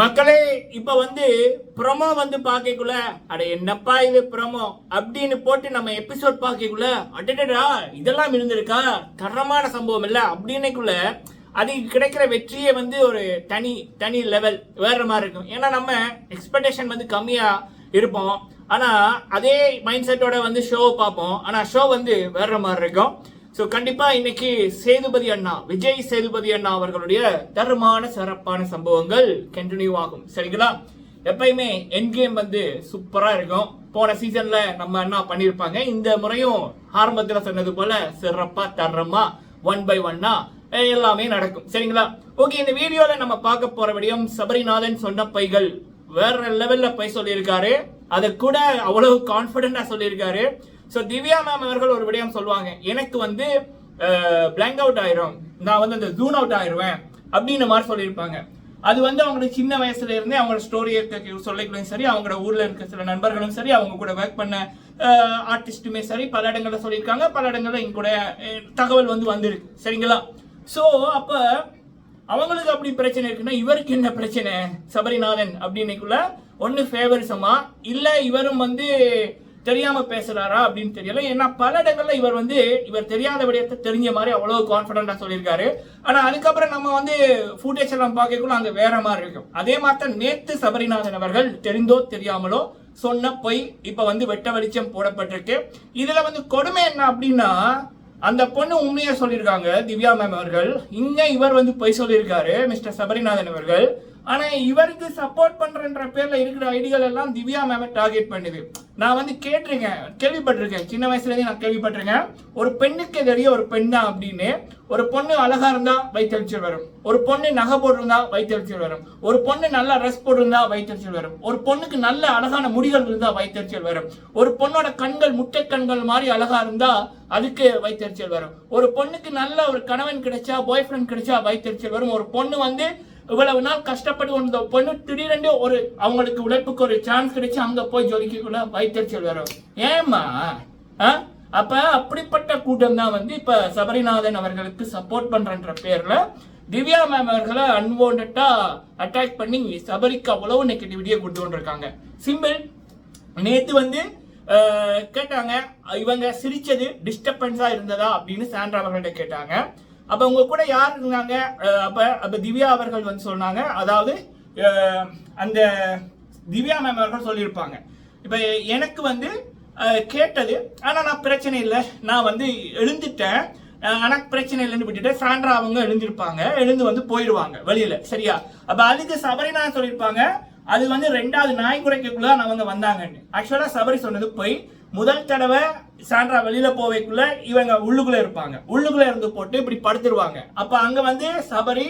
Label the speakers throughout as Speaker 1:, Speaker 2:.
Speaker 1: மக்களே இப்ப வந்து ப்ரொமோ வந்து பாக்கக்குள்ள அட என்னப்பா இது ப்ரோமோ அப்படின்னு போட்டு நம்ம எபிசோட் பாக்கக்குள்ள அடடடா இதெல்லாம் இருந்திருக்கா? தரமான சம்பவம் இல்ல அப்படின்னைக்குள்ள அதுக்கு கிடைக்கிற வெற்றியே வந்து ஒரு தனி தனி லெவல் வேற மாதிரி இருக்கும். ஏன்னா நம்ம எக்ஸ்பெக்டேஷன் வந்து கம்மியா இருப்போம். ஆனா அதே மைண்ட் செட்டோட வந்து ஷோவை பார்ப்போம். ஆனா ஷோ வந்து வேற மாதிரி இருக்கும். ஸோ கண்டிப்பா இன்னைக்கு சேதுபதி அண்ணா விஜய் சேதுபதி அண்ணா அவர்களுடைய தரமான சிறப்பான சம்பவங்கள் கண்டினியூ ஆகும். சரிங்களா? எப்பயுமே என் கேம் வந்து சூப்பரா இருக்கும். போன சீசன்ல நம்ம அண்ணா பண்ணியிருப்பாங்க. இந்த முறையும் ஆரம்பத்தில் சொன்னது போல சிறப்பா தரமா ஒன் பை ஒன்னா எல்லாமே நடக்கும். சரிங்களா? ஓகே இந்த வீடியோல நம்ம பார்க்க போற விடயம் சபரிநாதன் சொன்ன பைகள். வேற லெவல்ல பை சொல்லியிருக்காரு. அதை கூட அவ்வளவு கான்பிடண்டா சொல்லியிருக்காரு. ஸோ திவ்யா மேம் அவர்கள் ஒரு விடயம் சொல்லுவாங்க. எனக்கு வந்து பிளாங்க் அவுட் ஆயிரும். நான் வந்து அந்த ஜூன் அவுட் ஆயிடுவேன் அப்படின்ற மாதிரி சொல்லியிருப்பாங்க. அது வந்து அவங்களுக்கு சின்ன வயசுல இருந்தே அவங்களோட இருக்க சொல்லிக்கலும் சரி அவங்களோட ஊர்ல இருக்க சில நண்பர்களும் சரி அவங்க கூட ஒர்க் பண்ண ஆர்டிஸ்ட்டுமே சரி பல இடங்கள்ல சொல்லியிருக்காங்க. பல இடங்கள்ல இங்க கூட தகவல் வந்து வந்திருக்கு. சரிங்களா? ஸோ அப்ப அவங்களுக்கு அப்படி பிரச்சனை இருக்குன்னா இவருக்கு என்ன பிரச்சனை? சபரிநாதன் அப்படின்னைக்குள்ள ஒன்னு ஃபேவரிசமா இல்ல இவரும் வந்து தெரியாம பேசுறாரா அப்படின்னு தெரியல. ஏன்னா பல இடங்கள்ல இவர் வந்து இவர் தெரியாத விடயத்தை தெரிஞ்ச மாதிரி அவ்வளவு கான்பிடண்டா சொல்லியிருக்காரு. ஆனா அதுக்கப்புறம் நம்ம வந்து ஃபுட்டேஜ் எல்லாம் பார்க்கக்குள்ள அங்க வேற மாதிரி இருக்கும். அதே மாதிரி தான் நேத்து சபரிநாதன் அவர்கள் தெரிந்தோ தெரியாமலோ சொன்ன பொய் இப்ப வந்து வெட்ட வெளிச்சம் போடப்பட்டிருக்கு. இதுல வந்து கொடுமை என்ன அப்படின்னா அந்த பொண்ணு உண்மையா சொல்லியிருக்காங்க திவ்யா மேம் அவர்கள். இங்க இவர் வந்து பொய் சொல்லியிருக்காரு மிஸ்டர் சபரிநாதன் அவர்கள். ஆனா இவருக்கு சப்போர்ட் பண்றன்ற பேர்ல இருக்கிற ஐடிகள் எல்லாம் திவ்யா மேம டார்கெட் பண்ணுது. நான் வந்து கேட்டிருக்கேன் கேள்விப்பட்டிருக்கேன். சின்ன வயசுலேருந்து நான் கேள்விப்பட்டிருக்கேன். ஒரு பெண்ணுக்கு தெரிய ஒரு பெண் தான் அப்படின்னு ஒரு பொண்ணு அழகா இருந்தா வயிற்றுச்சல் வரும். ஒரு பொண்ணு நகை போட்டிருந்தா வயிற்றுச்சல் வரும். ஒரு பொண்ணு நல்லா ட்ரெஸ் போட்டிருந்தா வயிற்றுச்சல் வரும். ஒரு பொண்ணுக்கு நல்ல அழகான முடிகள் இருந்தா வயிற்றுச்சல் வரும். ஒரு பொண்ணோட கண்கள் முட்டை கண்கள் மாதிரி அழகா இருந்தா அதுக்கு வயிற்றுச்சல் வரும். ஒரு பொண்ணுக்கு நல்ல ஒரு கணவன் கிடைச்சா பாய் ஃப்ரெண்ட் கிடைச்சா வயிற்றுச்சல் வரும். ஒரு பொண்ணு வந்து இவ்வளவு நாள் கஷ்டப்பட்டு வந்த பொண்ணு திடீரென்று ஒரு அவங்களுக்கு உழைப்புக்கு ஒரு சான்ஸ் கிடைச்சு அங்க போய் ஜொலிக்கக்குள்ள வைத்தறிச்சல் வரும் ஏமா ஆ? அப்ப அப்படிப்பட்ட கூட்டம் தான் வந்து இப்ப சபரிநாதன் அவர்களுக்கு சப்போர்ட் பண்றன்ற பேர்ல திவ்யா மேம் அவர்களை அன்வான்டா அட்டாக் பண்ணி சபரிக்கு அவ்வளவு நெகட்டிவிட்டியை கொண்டு வந்திருக்காங்க. சிம்பிள் நேத்து வந்து கேட்டாங்க இவங்க சிரிச்சது டிஸ்டர்பன்ஸா இருந்ததா அப்படின்னு சாண்ட்ரா அவர்கள்ட்ட கேட்டாங்க. அப்ப உங்க கூட யார் இருந்தாங்க? அப்போ அப்ப அப்ப திவ்யா அவர்கள் வந்து சொன்னாங்க. அதாவது அந்த திவ்யா மேம் அவர்கள் சொல்லியிருப்பாங்க. இப்ப எனக்கு வந்து கேட்டது ஆனா நான் பிரச்சனை இல்லை. நான் வந்து எழுந்துட்டேன். ஆனால் பிரச்சனை இல்லைன்னு விட்டுட்டு சாண்ட்ரா அவங்க எழுந்திருப்பாங்க. எழுந்து வந்து போயிடுவாங்க வெளியில. சரியா? அப்ப அதுக்கு சபரினா சொல்லியிருப்பாங்க. அது வந்து ரெண்டாவது நாய் குறைக்கக்குள்ள அவங்க வந்தாங்கன்னு. ஆக்சுவலா சபரி சொன்னது போய். முதல் தடவை சாண்ட்ரா வெளியில போவைக்குள்ள இவங்க உள்ளுக்குள்ள இருப்பாங்க. உள்ளுக்குள்ள இருந்து போட்டு இப்படி படுத்துருவாங்க. அப்ப அங்க வந்து சபரி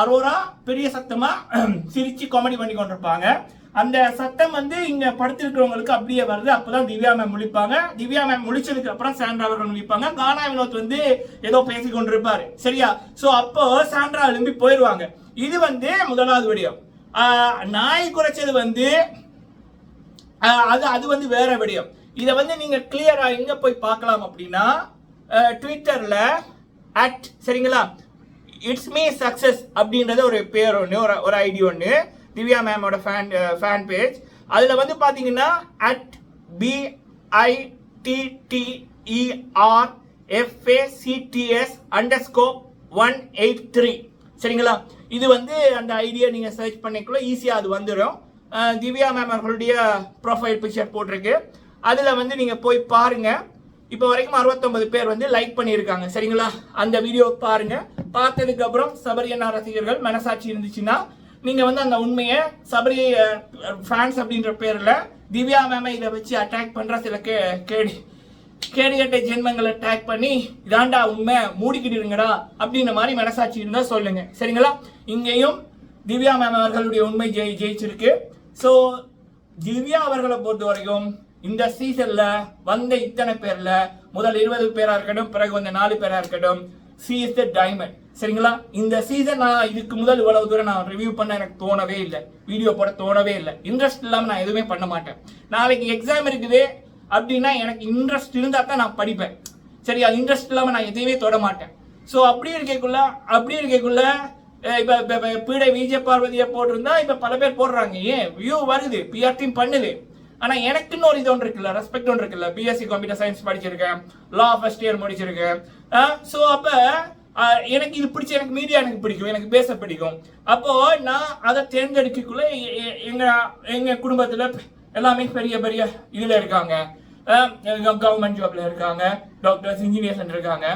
Speaker 1: அரோரா பெரிய சத்தமா சிரிச்சு காமெடி பண்ணி கொண்டிருப்பாங்க. அந்த சத்தம் வந்து இங்க படுத்திருக்கிறவங்களுக்கு அப்படியே வருது. அப்பதான் திவ்யா மேம் முழிப்பாங்க. திவ்யா மேம் முழிச்சதுக்கு அப்புறம் சாண்ட்ரா அவர்கள் முழிப்பாங்க. கானா வினோத் வந்து ஏதோ பேசி கொண்டிருப்பாரு. சரியா? சோ அப்போ சாண்ட்ரா எழும்பி போயிடுவாங்க இது வந்து முதலாவது விடயம். நாய் குறைச்சது வந்து அது அது வந்து வேற விடயம். இதை வந்து நீங்கள் கிளியராக எங்கே போய் பார்க்கலாம் அப்படின்னா ட்விட்டரில் அட் சரிங்களா? இட்ஸ் மீ சக்ஸஸ் அப்படின்றது ஒரு பேர் ஒன்று ஒரு ஒரு ஐடி ஒன்று திவ்யா மேமோட ஃபேன் ஃபேன் பேஜ் அதில் வந்து பார்த்தீங்கன்னா at bitter facts under scope one eight three சரிங்களா? இது வந்து அந்த ஐடியா நீங்கள் சர்ச் பண்ணிக்குள்ள ஈஸியாக அது வந்துடும் திவ்யா மேம் அவர்களுடைய ப்ரொஃபைல் பிக்சர் போட்டிருக்கு. அதில் வந்து நீங்கள் போய் பாருங்க. இப்போ வரைக்கும் அறுபத்தொன்பது பேர் வந்து லைக் பண்ணியிருக்காங்க. சரிங்களா? அந்த வீடியோ பாருங்க. பார்த்ததுக்கப்புறம் சபரியண்ணா ரசிகர்கள் மனசாட்சி இருந்துச்சுன்னா நீங்கள் வந்து அந்த உண்மையை சபரி ஃபேன்ஸ் அப்படின்ற பேரில் திவ்யா மேமை இதை வச்சு அட்டாக் பண்ணுற சில கே கேடி கேடிகட்ட ஜென்மங்களை அட்டாக் பண்ணி இதாண்டா உண்மை மூடிக்கிட்டுருங்கடா அப்படின்ற மாதிரி மனசாட்சி இருந்தால் சொல்லுங்கள் சரிங்களா? இங்கேயும் திவ்யா மேம் அவர்களுடைய உண்மை ஜெயி ஜெயிச்சிருக்கு. ஸோ திவ்யா அவர்களை பொறுத்த வரைக்கும் இந்த சீசன்ல வந்த இத்தனை பேர்ல முதல் இருபது பேரா இருக்கட்டும் பிறகு வந்த நாலு பேரா இருக்கட்டும் சி இஸ் த டைமண்ட் சரிங்களா? இந்த சீசன் நான் இதுக்கு முதல் இவ்வளவு தூரம் நான் ரிவ்யூ பண்ண எனக்கு தோணவே இல்லை. வீடியோ போட தோணவே இல்லை. இன்ட்ரெஸ்ட் இல்லாம நான் எதுவுமே பண்ண மாட்டேன். நாளைக்கு எக்ஸாம் இருக்குது அப்படின்னா எனக்கு இன்ட்ரெஸ்ட் இருந்தா தான் நான் படிப்பேன். சரி அது இன்ட்ரெஸ்ட் இல்லாம நான் எதையுமே தொட மாட்டேன். ஸோ அப்படி இருக்கக்குள்ள அப்படி இருக்கக்குள்ள இப்போ இப்ப பீடை விஜய் பார்வதியை போட்டிருந்தா இப்ப பல பேர் போடுறாங்க. ஏன்? வியூ வருது. பிஆர் டீம் பண்ணுது. ஆனா எனக்குன்னு ஒரு இது ஒன்று இருக்குல்ல ரெஸ்பெக்ட் ஒன்று இருக்குல்ல. பிஎஸ்சி கம்ப்யூட்டர் சயின்ஸ் படிச்சிருக்கேன். லா ஃபர்ஸ்ட் இயர் முடிச்சிருக்கேன். ஸோ அப்ப எனக்கு இது பிடிச்ச எனக்கு மீடியா எனக்கு பிடிக்கும். எனக்கு பேச பிடிக்கும். அப்போ நான் அதை தேர்ந்தெடுக்கக்குள்ள எ- எங்க எங்க குடும்பத்துல எல்லாமே பெரிய பெரிய இதுல இருக்காங்க. கவர்மெண்ட் ஜாப்ல இருக்காங்க டாக்டர்ஸ் இன்ஜினியர்ஸ் இருக்காங்க.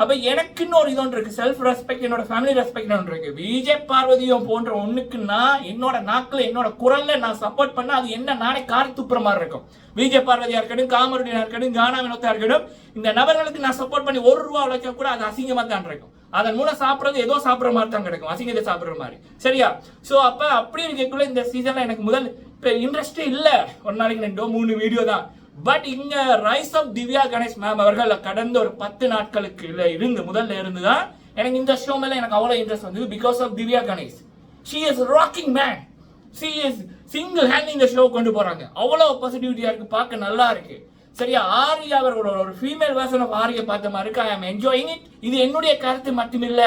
Speaker 1: அப்ப எனக்குன்னு ஒரு இது ஒன்று இருக்கு. செல்ஃப் ரெஸ்பெக்ட் என்னோட ஃபேமிலி ரெஸ்பெக்ட் ஒன்று இருக்கு. விஜய் பார்வதியும் போன்ற ஒண்ணுக்கு நான் என்னோட நாக்கில் என்னோட குரல்ல நான் சப்போர்ட் பண்ண அது என்ன நானே காரி துப்புற மாதிரி இருக்கும். விஜய் பார்வதியா இருக்கட்டும் காமருடியா இருக்கட்டும் கானா வினோத்தா இருக்கட்டும் இந்த நபர்களுக்கு நான் சப்போர்ட் பண்ணி ஒரு ரூபா உழைச்சா கூட அது அசிங்கமா தான் இருக்கும். அதன் மூலம் சாப்பிட்றது ஏதோ சாப்பிட்ற மாதிரி தான் கிடைக்கும். அசிங்கத்தை சாப்பிட்ற மாதிரி. சரியா? சோ அப்ப அப்படி இருக்கக்குள்ள இந்த சீசன்ல எனக்கு முதல் இப்போ இன்ட்ரெஸ்டே இல்லை. ஒரு நாளைக்கு ரெண்டோ மூணு வீடியோ தான். பட் இங்க rise of Divya Ganesh ma'am அவர்கள் கடந்த ஒரு பத்து நாட்களுக்கு இல்ல இருந்து முதல்ல இருந்து தான் எனக்கு இந்த ஷோ மேல எனக்கு அவ்வளவு இன்ட்ரெஸ்ட் வந்தது because of Divya Ganesh she is rocking man she is single hand இந்த ஷோ கொண்டு போறாங்க. அவ்வளவு பாசிட்டிவிட்டியா இருக்கு பார்க்க நல்லா இருக்கு. சரியா? ஆர்யா அவர்களோட ஒரு ஃபீமேல் வேர்ஷன் ஆஃப் ஆர்யா பார்த்த மாதிரி இருக்கு? ஐ ஆம் என்ஜாயிங் இட் இது என்னுடைய கருத்து மட்டுமில்ல.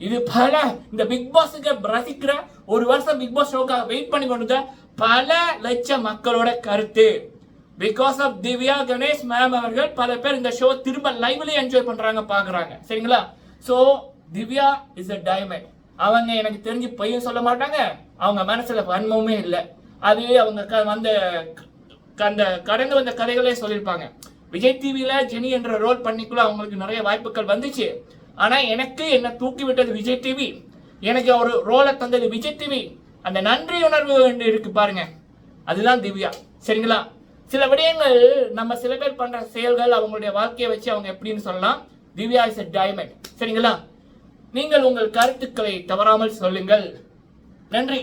Speaker 1: இது பல இந்த பிக் பாஸுக்கு ரசிக்கிற ஒரு வருஷம் பிக் பாஸ் ஷோக்காக வெயிட் பண்ணி கொண்டு பல லட்சம் மக்களோட கருத்து. Because of Divya Ganesh ma'am அவர்கள் பல பேர் இந்த ஷோ திரும்ப லைவ்லயே என்ஜாய் பண்றாங்க பாக்குறாங்க. சரிங்களா? So Divya is a diamond அவங்க எனக்கு தெரிஞ்சு பையன் சொல்ல மாட்டாங்க. அவங்க மனசுல வன்மமே இல்லை. அது அவங்க க- வந்த க- அந்த கடந்து வந்த கதைகளே சொல்லியிருப்பாங்க. விஜய் டிவியில ஜெனி என்ற ரோல் பண்ணிக்குள்ள அவங்களுக்கு நிறைய வாய்ப்புகள் வந்துச்சு. ஆனா எனக்கு என்ன தூக்கி விட்டது விஜய் டிவி எனக்கு ஒரு ரோலை தந்தது விஜய் டிவி அந்த நன்றி உணர்வு இருக்கு பாருங்க. அதுதான் திவ்யா. சரிங்களா? சில விடயங்கள் நம்ம சில பேர் பண்ற செயல்கள் அவங்களுடைய வாழ்க்கையை வச்சு அவங்க எப்படின்னு சொல்லலாம். திவ்யா இஸ் டைமண்ட் சரிங்களா? நீங்கள் உங்கள் கருத்துக்களை தவறாமல் சொல்லுங்கள். நன்றி.